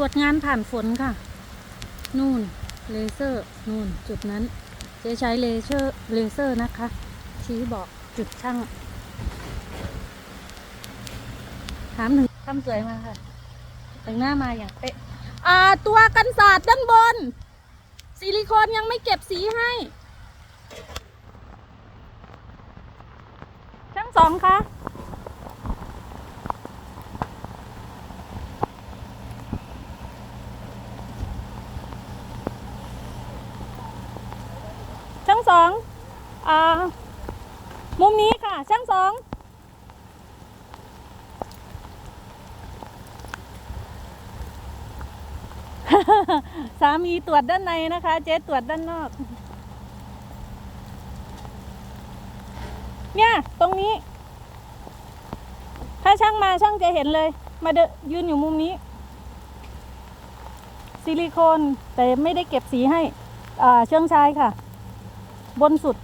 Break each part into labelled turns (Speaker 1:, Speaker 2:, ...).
Speaker 1: ตรวจงานผ่านฝนค่ะ นู่นเลเซอร์นู่นจุดนั้นเจ๊ใช้เลเซอร์เลเซอร์นะคะ ชี้บอกจุดช่าง ถามถึงทำสวยมาค่ะ แต่งหน้ามาอย่างเป๊ะอ่าตัวกันศาสตร์ด้านบน ซิลิโคนยังไม่เก็บสีให้ ช่างสองคะ สองอ่ามุมนี้ค่ะ ช่างสองสามีตรวจด้านในนะคะ เจ๊ตรวจด้านนอก เนี่ย ตรงนี้ ถ้าช่างมาช่างจะเห็นเลย มาเดยืนอยู่มุมนี้ ซิลิโคนแต่ไม่ได้เก็บสีให้อ่าเชื่องชายค่ะ บนสุด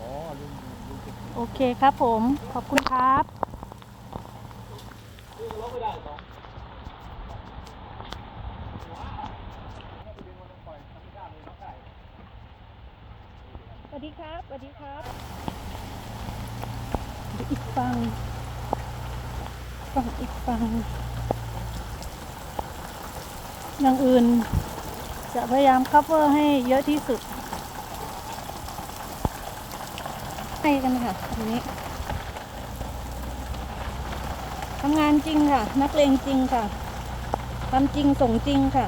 Speaker 2: อ๋อลุงลุงจะ
Speaker 1: โอเคครับผม ขอบคุณครับ สวัสดีครับ สวัสดีครับเดี๋ยวอีกฟังฟังอีกฟังอย่างอื่น จะพยายาม cover ให้เยอะที่สุด ให้กันค่ะตรงนี้ทำงานจริงค่ะ นักเลงจริงค่ะทำจริงส่งจริงค่ะ